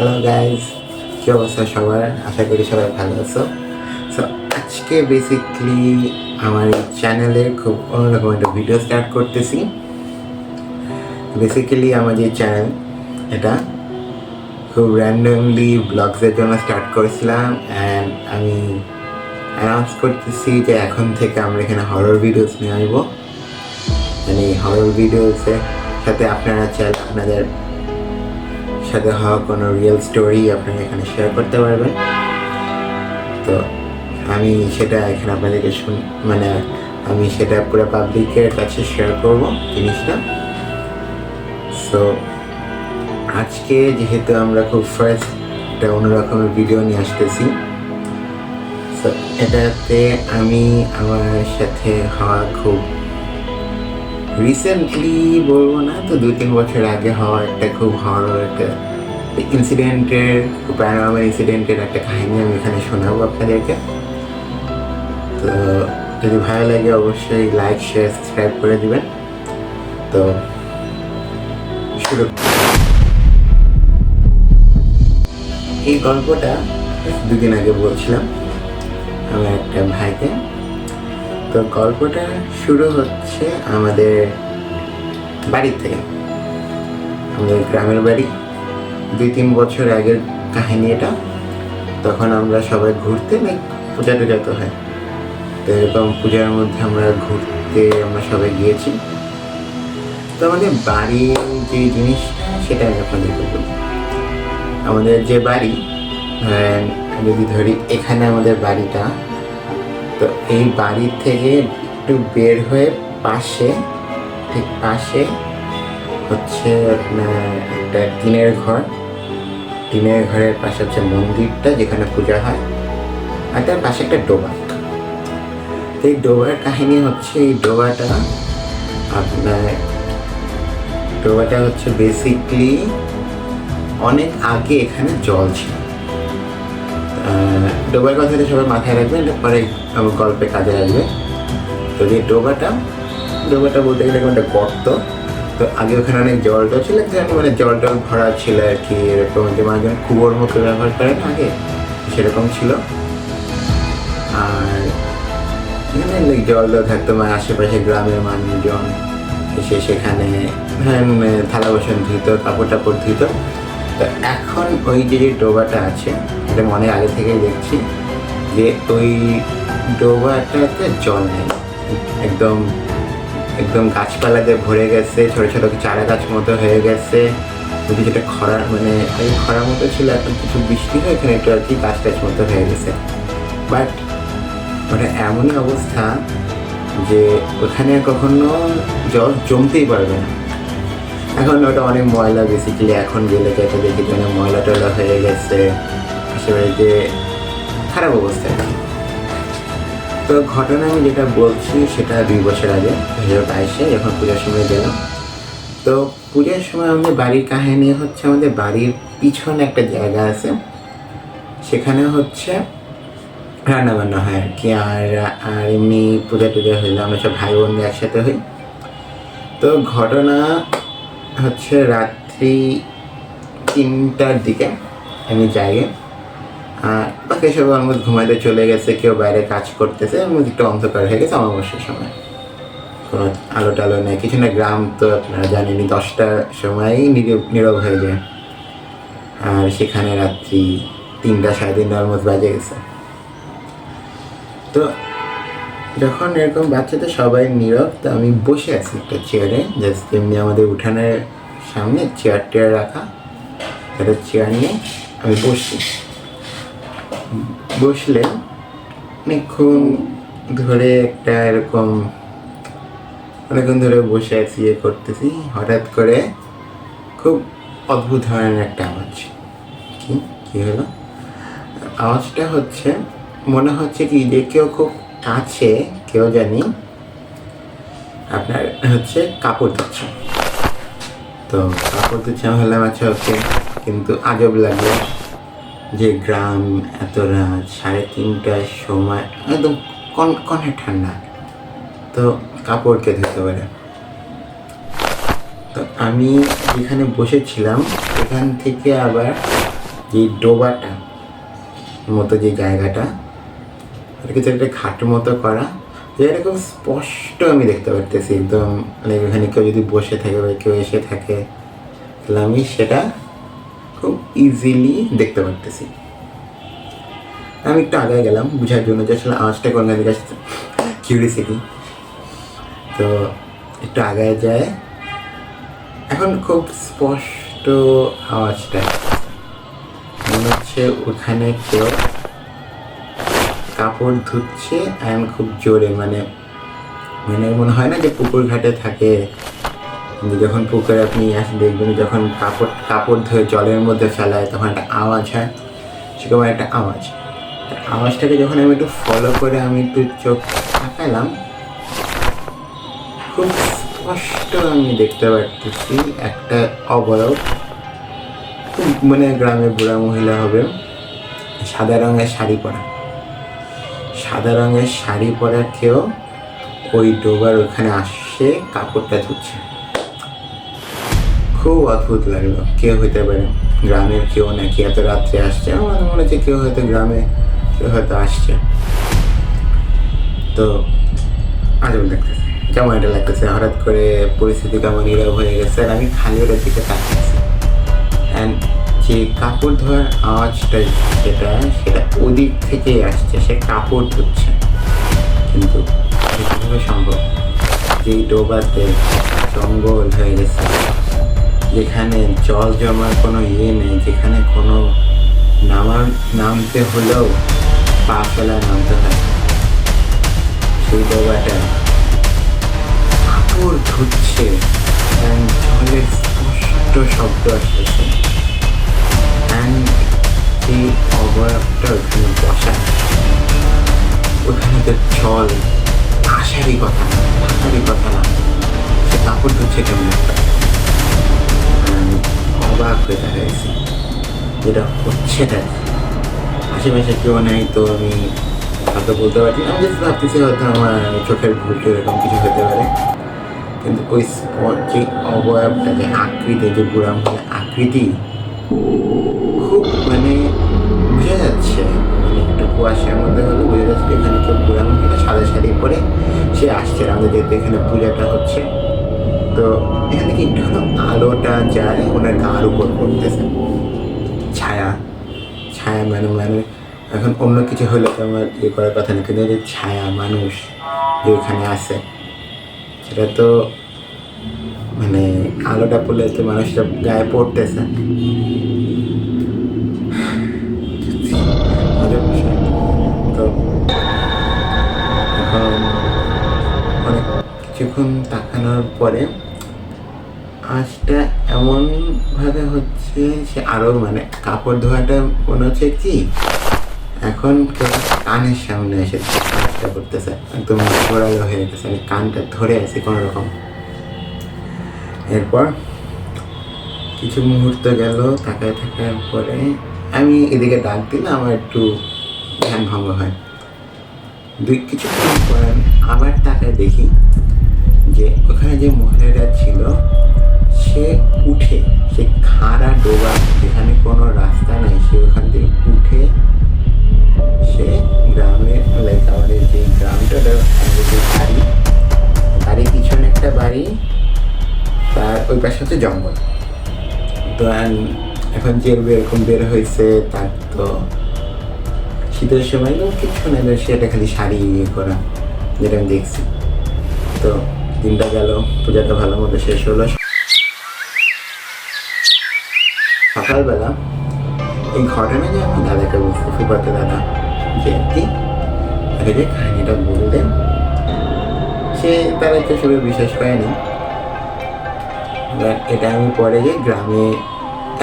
Hello guys কী অবস্থা সবার? আশা করি সবাই ভালো আছো। সো আজকে বেসিকলি আমার এই চ্যানেলে খুব অন্যরকম একটা ভিডিও স্টার্ট করতেছি। বেসিক্যালি আমার যে চ্যানেল এটা খুব র্যান্ডমলি ব্লগসের জন্য স্টার্ট করেছিলাম অ্যান্ড আমি অ্যানাউন্স করতেছি যে এখন থেকে আমরা এখানে হরর ভিডিওস নিয়ে আসব। মানে হরর ভিডিওসের সাথে আপনারা চাইলে আপনাদের সাথে হওয়া কোনো রিয়েল স্টোরি আপনারা এখানে শেয়ার করতে পারবেন। তো আমি সেটা এখানে আপনাদেরকে শুন মানে আমি সেটা পুরো পাবলিকের কাছে শেয়ার করব জিনিসটা। সো আজকে যেহেতু আমরা খুব ফার্স্ট একটা অন্যরকমের ভিডিও নিয়ে আসতেছি। সো এটাতে আমি আমার সাথে হওয়া খুব রিসেন্টলি বলব না, তো দুই তিন বছর আগে হওয়া একটা খুব হরর একটা ইনসিডেন্টের প্যারানর্মাল ইনসিডেন্টের একটা কাহিনী আমি এখানে শোনাবো আপনাদেরকে। তো যদি ভালো লাগে অবশ্যই লাইক শেয়ার সাবস্ক্রাইব করে দিবেন। তো শুরু। এই গল্পটা দুদিন আগে বলছিলাম আমার একটা ভাইকে। তো গল্পটা শুরু হচ্ছে আমাদের বাড়ি থেকে। আমাদের গ্রামের বাড়ি। দুই তিন বছর আগের কাহিনী এটা। তখন আমরা সবাই ঘুরতে লাইক পূজা টুজা তো হয়। তো এরকম পূজার মধ্যে আমরা ঘুরতে আমরা সবাই গিয়েছি। তো আমাদের বাড়ির যে জিনিস, সেটা আমি আপনাদেরকে বলি। আমাদের যে বাড়ি যদি ধরি, এখানে আমাদের বাড়িটা, তো এই বাড়ির থেকে একটু বের হয়ে পাশে, ঠিক পাশে হচ্ছে আপনার একটা টিনের ঘর। টিনের ঘরের পাশে হচ্ছে মন্দিরটা যেখানে পূজা হয়, আর তার পাশে একটা ডোবা। এই ডোবার কাহিনী হচ্ছে, এই ডোবাটা আপনার, ডোবাটা হচ্ছে বেসিকলি অনেক আগে এখানে জল ছিল। ডোবার কথাটা সবাই মাথায় রাখবেন, এটা পরে আমার গল্পে কাজে লাগবে তো যে ডোবাটা ডোবাটা বলতে গেলে একটা গর্ত। তো আগে ওখানে অনেক জলটা ছিল যেমন মানে জল টল ভরা ছিল আর কি, এরকম যে মানুষজন কুয়োর মতো ব্যবহার করেন আগে, সেরকম ছিল। আর এখানে জল টল থাকতো মানে আশেপাশে গ্রামের মানুষজন এসে সেখানে ধরেন থালা বাসন ধুইত, কাপড় টাপড় ধুইত। তো এখন ওই যে যে ডোবাটা আছে, এটা মনে আগে থেকেই দেখছি, যে ওই ডোবাটাতে জল নেই, একদম একদম গাছপালাতে ভরে গেছে, ছোট ছোট চারা গাছ মতো হয়ে গেছে। যদি যেটা খরার মানে এই খরার মতো ছিল, এখন কিছু বৃষ্টি হয় এখানে একটু আর কি গাছ টাছ মতো হয়ে গেছে। বাট ওটা এমনই অবস্থা যে ওখানে কখনো জল জমতেই পারবে না। এখন ওটা অনেক ময়লা বেসিক্যালি এখন গেলে তো এটা দেখি যে ময়লা টয়লা হয়ে গেছে, আশেপাশে খারাপ অবস্থা। তো ঘটনা আমি যেটা বলছি সেটা দুই বছর আগে দু হাজার বাইশে, যখন পূজার সময় গেলাম। তো পূজার সময় আমাদের বাড়ির কাহিনী হচ্ছে আমাদের বাড়ির পিছনে একটা জায়গা আছে। সেখানে হচ্ছে রান্না বান্না হয় আর কি। আর আর এমনি পূজা টুজা হইলে, আমরা সব ভাই বোন একসাথে হই। তো ঘটনা হচ্ছে রাত্রি তিনটার দিকে আমি যাই। বাকি সব আমার ঘুমাতে চলে গেছে, কেউ বাইরে কাজ করতেছে আমার একটু অন্ধকার হয়ে গেছে অমাবস্যার সময়। কোনো আলো টালো নেই, কিছু না, গ্রাম তো আপনারা জানেনই দশটার সময়ই নীরব নীরব হয়ে যায়। আর সেখানে রাত্রি তিনটা, সাড়ে তিনটার মতো বাজে গেছে। তো যখন এরকম বাচ্চাদের সবাই নীরব, তো আমি বসে আছি একটা চেয়ারে, জাস্ট এমনি আমাদের উঠানের সামনে চেয়ার টেয়ার রাখা, একটা চেয়ার নিয়ে আমি বসছি। বসলে অনেকক্ষণ ধরে একটা এরকম অনেকক্ষণ ধরে বসে আছি ইয়ে করতেছি। হঠাৎ করে খুব অদ্ভুত ধরনের একটা আওয়াজ। কি? কি হলো? আওয়াজটা হচ্ছে, মনে হচ্ছে কি যে কেউ খুব কাছে, কেউ জানি আপনার হচ্ছে কাপড় দিচ্ছে। তো কাপড় দিচ্ছে আমি হলাম আচ্ছা ওকে। কিন্তু আজব লাগল যে গ্রাম এত রাত, সাড়ে তিনটার সময়, একদম কন, কনে ঠান্ডা। তো কাপড় কে ধুতে পারে তো আমি যেখানে বসেছিলাম সেখান থেকে আবার যে ডোবাটা, মতো যে জায়গাটা আর কিছু একটা ঘাট মতো করা যে এরকম স্পষ্ট আমি দেখতে পারতেছি। একদম মানে এখানে কেউ যদি বসে থাকে বা কেউ এসে থাকে, তাহলে আমি সেটা খুব ইজিলি দেখতে পারতেছি। আমি একটু আগে গেলাম, বুঝার জন্য যে আসলে আওয়াজটা কোন দিকে আসছে। কিউরিসিটি তো একটু আগায় যায়। এখন খুব স্পষ্ট আওয়াজটা। মনে হচ্ছে ওখানে কেউ কাপড় ধুচ্ছে অ্যান্ড খুব জোরে মানে মানে মনে হয় না যে পুকুর ঘাটে থাকে। যখন পুকুরে আপনি আসে দেখবেন যখন কাপড় কাপড় ধুয়ে জলের মধ্যে ফেলায়, তখন একটা আওয়াজ হয়। সেরকম একটা আওয়াজ। আওয়াজটাকে যখন আমি একটু ফলো করে আমি একটু চোখ তাকালাম, খুব স্পষ্ট আমি দেখতে পারতেছি একটা অবয়ব। মানে গ্রামে বুড়া মহিলা হবে, সাদা রঙের শাড়ি পরা। সাদা রঙের শাড়ি পরা কেউ ওই ডোবার ওখানে আসছে কাপড়টা ধুচ্ছে। খুব অদ্ভুত লাগল। কেউ হইতে পারে গ্রামের কেউ নাকি এত রাত্রে আসছে। আমার মনে হচ্ছে কেউ হয়তো গ্রামে, কেউ হয়তো আসছে। তো আজব লাগতেছে কেমন এটা লাগতেছে? হঠাৎ করে পরিস্থিতি কেমন নীরব হয়ে গেছে আর আমি খালি ওটার দিকে তাকিয়েছি অ্যান্ড যে কাপড় ধোয়ার আওয়াজটা সেটা সেটা ওদিক থেকেই আসছে। সে কাপড় ধুচ্ছে। কিন্তু সম্ভব যেই ডোবাতে জঙ্গল হয়ে গেছে। যেখানে জল জমার কোনো ইয়ে নেই, যেখানে কোনো নামার নামতে হলেও পা ফেলা নামতে হয়। সেই ডোবাটা কাপড় ধুচ্ছে জলের স্পষ্ট শব্দ আসতেছে। অ্যান্ড অবয়বটা ওখানে বসা। ওখানে তো জল আসারই কথা না আসারই কথা না। সে কাপড় ধুচ্ছে কেমন একটা। অবাক হয়ে দাঁড়িয়েছি যেটা হচ্ছে দেখ, আশেপাশে কেউ নেই তো আমি হয়তো বলতে পারছি আমি just ভাবতেছি হয়তো আমার চোখের ভুল এরকম কিছু হতে পারে। কিন্তু ওই যে অবয়বটা, যে আকৃতি, যে বুড়া মহিলা আকৃতি, খুব মানে বোঝা যাচ্ছে মানে একটু কুয়াশার মধ্যে হলে বোঝা যাচ্ছে এখানে কেউ বুড়া মহিলা সাদা শাড়ি পরে সে আসছে। আমাদের যেহেতু এখানে পূজাটা হচ্ছে। তো এখান থেকে একটু আলোটা যায়? ওনার গার উপর পড়তেছে। ছায়া। ছায়া মানে মানে এখন অন্য কিছু হলে তো আমার ইয়ে করার কথা না, কিন্তু ছায়া মানুষ যে ওখানে আছে, সেটা তো মানে আলোটা পড়লে তো মানুষটা গায়ে পড়তেছে। তো এখন অনেক কিছুক্ষণ তাকানোর পরে আঁচটা এমন ভাবে হচ্ছে সে আরও মানে কাপড় ধোয়াটা মনে হচ্ছে কি? এখন কানের সামনে এসে কাজটা করতেছে, একদম ঘোরালো হয়ে গেছে আমি কানটা ধরে আছি কোনো রকম এরপর কিছু মুহূর্ত গেল, তাকায় থাকার পরে আমি এদিকে ডাক দিলে আমার একটু ধ্যান ভঙ্গ হয়। দুই কিছুক্ষণ পর আবার তাকায় দেখি যে ওখানে যে মহিলাটা ছিল সে উঠে, সে খাড়া ডোবা, যেখানে কোনো রাস্তা নেই, সে ওখান থেকে উঠে সে গ্রামে লাইক আমাদের যে গ্রামটা আমাদের বাড়ি, বাড়ির পিছনে একটা বাড়ি, তার ওই পাশে হচ্ছে জঙ্গল। তো এখন যে এরকম বের হয়েছে, তার তো শীতের সময় কিছু না সেটা খালি শাড়ি ইয়ে করা, যেটা আমি দেখছি। তো দিনটা গেল, পূজাটা ভালো মতো শেষ হলো। সকালবেলা এই ঘটনা যে আমি দাদাকে বলছি ফুপাতে দাদা যে কি তাকে যে কাহিনিটা বললেন, সে তারা তো সবাই বিশ্বাস করেনি। এবার এটা আমি পরে যে গ্রামে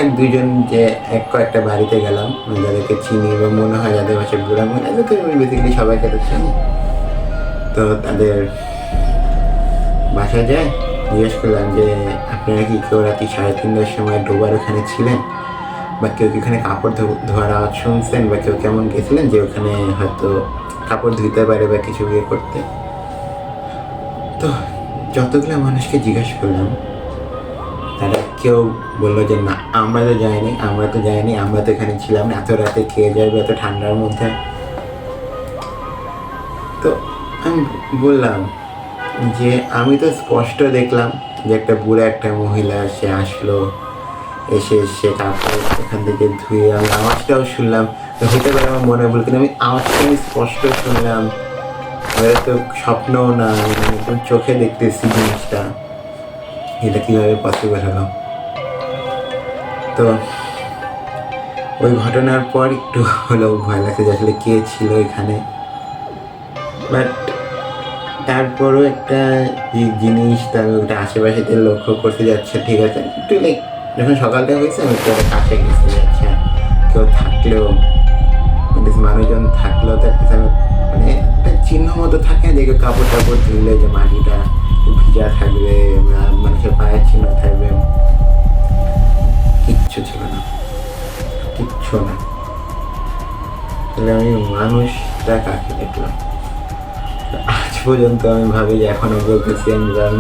এক দুজন যে এক কয়েকটা বাড়িতে গেলাম মানে যাদেরকে চিনি বা মনে হয় যাদের বাসায় বুড়া মনে হয় তো বেসিক্যালি সবাইকে তো চিনি। তো তাদের বাসা যায় জিজ্ঞেস করলাম যে, আপনারা কি কেউ রাত্রি সাড়ে তিনটার সময় ডোবার ওখানে ছিলেন? বা কেউ কি ওখানে কাপড় ধোয়ার আওয়াজ শুনছেন? বা কেউ কেমন গেছিলেন যে ওখানে হয়তো কাপড় ধুতে পারে বা কিছু ইয়ে করতে? তো যতগুলো মানুষকে জিজ্ঞাসা করলাম, তারা কেউ বলল যে, না, আমরা তো যাইনি, আমরা তো যাইনি, আমরা তো এখানে ছিলাম এত রাতে খেয়ে যাবে? এত ঠান্ডার মধ্যে? তো আমি বললাম যে আমি তো স্পষ্ট দেখলাম যে একটা বুড়া একটা মহিলা সে আসলো, এসে সে কাপড় এখান থেকে ধুয়ে আমি আওয়াজটাও শুনলাম। হতে পারে আমার মনে ভুল, কিন্তু আমি আওয়াজটা আমি স্পষ্ট শুনলাম। এবারে তো স্বপ্নও না, আমি একদম চোখে দেখতেছি জিনিসটা। এটা কীভাবে পসিবল হলো? তো ওই ঘটনার পর একটু হলেও ভয় লাগছে যে আসলে কে ছিল এখানে। বাট তারপরও একটা জিনিস তার ওটা আশেপাশেতে লক্ষ্য করতে যাচ্ছে, ঠিক আছে। একটু লাইক যখন সকালটা হয়েছে, আমি একটু কাছে গেছি যাচ্ছে কেউ থাকলেও মানে মানুষজন থাকলেও তার পিছনে মানে একটা চিহ্ন মতো থাকে যে কাপড় টাপড় ধুলে যে মাটিটা ভিজা থাকবে মানুষের পায়ের চিহ্ন থাকবে। কিচ্ছু ছিল না, কিচ্ছু না। তাহলে আমি মানুষটা কাকে দেখলাম? পর্যন্ত আমি ভাবি যে এখনও বলতেছি আমি কারণ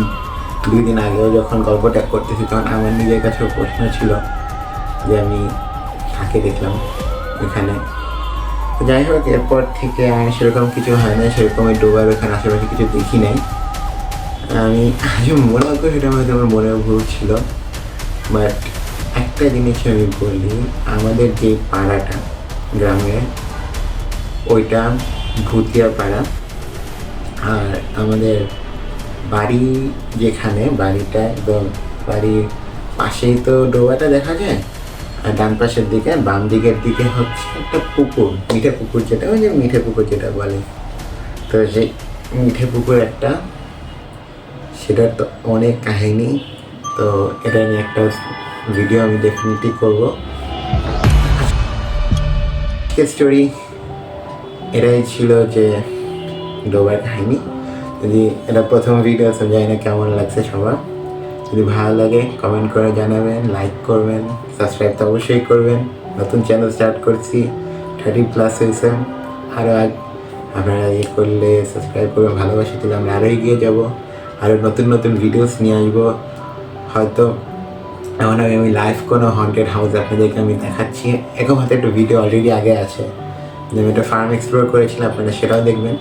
দুই দিন আগেও যখন গল্পটা করতেছি তখন আমার নিজের কাছেও প্রশ্ন ছিল যে আমি কাকে দেখলাম এখানে। যাই হোক, এরপর থেকে আর সেরকম কিছু হয় না সেরকম ওই ডোবার ওখানে আশেপাশে কিছু দেখি নাই। আমি আজও মনে হতো সেটা হয়তো আমার মনে ভুল ছিল বাট একটা জিনিস আমি বলি, আমাদের যে পাড়াটা, গ্রামের, ওইটা ভুতিয়া পাড়া আর আমাদের বাড়ি যেখানে, বাড়িটা একদম বাড়ির পাশেই তো ডোবাটা দেখা যায়, আর ডান পাশের দিকে, বাম দিকের দিকে হচ্ছে একটা পুকুর, মিঠে পুকুর যেটা, ওই যে মিঠে পুকুর যেটা বলে। তো সেই মিঠে পুকুর একটা, সেটার তো অনেক কাহিনী, তো এটা নিয়ে একটা ভিডিও আমি ডেফিনেটলি করব। স্টোরি এটাই ছিল যে ডোবার খাইনি। যদি এটা প্রথম ভিডিও সব জানি না কেমন লাগছে সবার। যদি ভালো লাগে কমেন্ট করে জানাবেন লাইক করবেন সাবস্ক্রাইব তো অবশ্যই করবেন। নতুন চ্যানেল স্টার্ট করছি থার্টি প্লাস হয়েছে। আরও আপনারা ইয়ে করলে সাবস্ক্রাইব করবেন ভালোবাসা দিলে আমরা আরও এগিয়ে যাব। আরও নতুন নতুন ভিডিওস নিয়ে আসব। হয়তো এমন আমি লাইভ কোনো হন্টেড হাউস আপনাদেরকে আমি দেখাচ্ছি। এরকম হয়তো একটা ভিডিও অলরেডি আগে আছে। আমি একটা ফার্ম এক্সপ্লোর করেছিলাম, আপনারা সেটাও দেখবেন।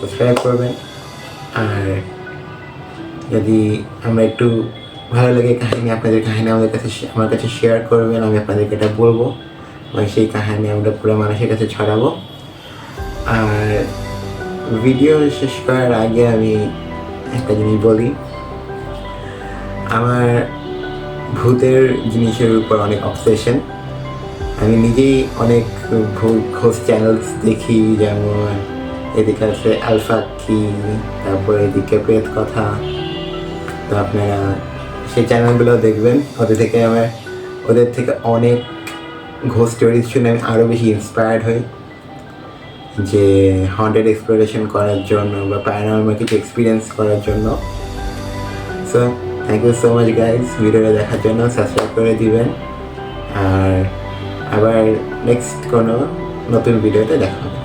সাবস্ক্রাইব করবেন। আর যদি আমরা একটু ভালো লাগে কাহিনী, আপনাদের কাহিনী আমাদের কাছে আমার কাছে শেয়ার করবেন, আমি আপনাদেরকে এটা বলব এবং সেই কাহিনী আমরা পুরো মানুষের কাছে ছড়াবো। আর ভিডিও শেষ করার আগে আমি একটা জিনিস বলি। আমার ভূতের জিনিসের উপর অনেক অবসেশন আমি নিজেই অনেক ভূত খোঁজ চ্যানেলস দেখি, যেমন এদিকে আছে আলফা কি, তারপর এদিকে প্রেত কথা। তো আপনারা সেই চ্যানেলগুলো দেখবেন। ওদের থেকে আমার ওদের থেকে অনেক ঘোষ স্টোরিজ শুনে আমি আরও বেশি ইন্সপায়ার্ড হই। যে হন্টেড এক্সপ্লোরেশন করার জন্য বা প্যারানর্মাল কিছু এক্সপিরিয়েন্স করার জন্য। So thank you so much guys ভিডিওটা দেখার জন্য সাবস্ক্রাইব করে দিবেন। আর আবার নেক্সট কোনো নতুন ভিডিওতে দেখা হবে।